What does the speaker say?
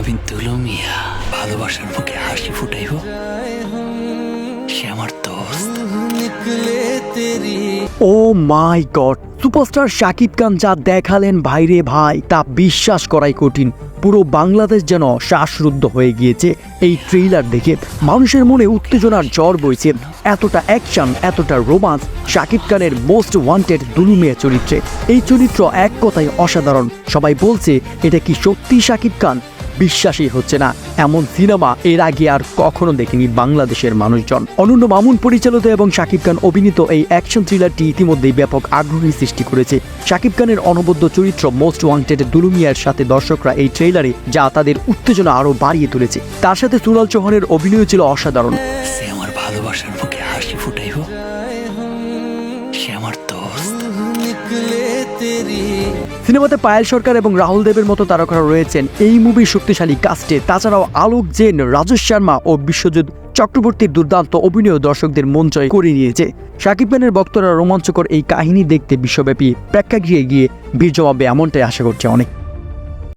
যেদিন তুলো মিয়া। ভালোবাসার মুখে হাসি ফুটাইব। সে আমার দোস্ত। ও my god, superstar Shakib Khan যা দেখালেন ভাইরে ভাই, তা বিশ্বাস করাই কঠিন। পুরো বাংলাদেশ যেন শ্বাসরুদ্ধ হয়ে গিয়েছে এই ট্রেইলার দেখে। মানুষের মনে উত্তেজনার জ্বর বইছে। এতটা অ্যাকশন এতটা রোমান্স শাকিব খানের মোস্ট ওয়ান্টেড দুলুমিয়া চরিত্রে। এই চরিত্র এক কথায় অসাধারণ। সবাই বলছে, এটা কি সত্যি শাকিব খান? বিশ্বাসই হচ্ছে না। এমন সিনেমা এর আগে আর কখনো দেখেনি বাংলাদেশের মানুষজন। অনন্য মামুন পরিচালিত এবং শাকিব খান অভিনীত এই অ্যাকশন থ্রিলারটি ইতিমধ্যেই ব্যাপক আগ্রহী সৃষ্টি করেছে। শাকিব খানের অনবদ্য চরিত্র মোস্ট ওয়ান্টেড দুলুমিয়ার সাথে দর্শকরা এই ট্রেইলারে যা তাদের উত্তেজনা আরও বাড়িয়ে তুলেছে। তার সাথে সুরাল চৌহানের অভিনয় ছিল অসাধারণ। সে আমার ভালোবাসার মুখে হাসি ফুটাইব। সিনেমাতে পায়েল সরকার এবং রাহুল দেবের মতো তারকারা রয়েছেন। এই মুভির শক্তিশালী কাস্টে তাছাড়াও আলোক জেন, রাজেশ শর্মা ও বিশ্বজিৎ চক্রবর্তীর দুর্দান্ত অভিনয় দর্শকদের মন জয় করে নিয়েছে। শাকিব খানের বক্তরা রোমাঞ্চকর এই কাহিনী দেখতে বিশ্বব্যাপী প্রেক্ষাগৃহে গিয়ে ভিড় জমাবে এমনটাই আশা করছে অনেক।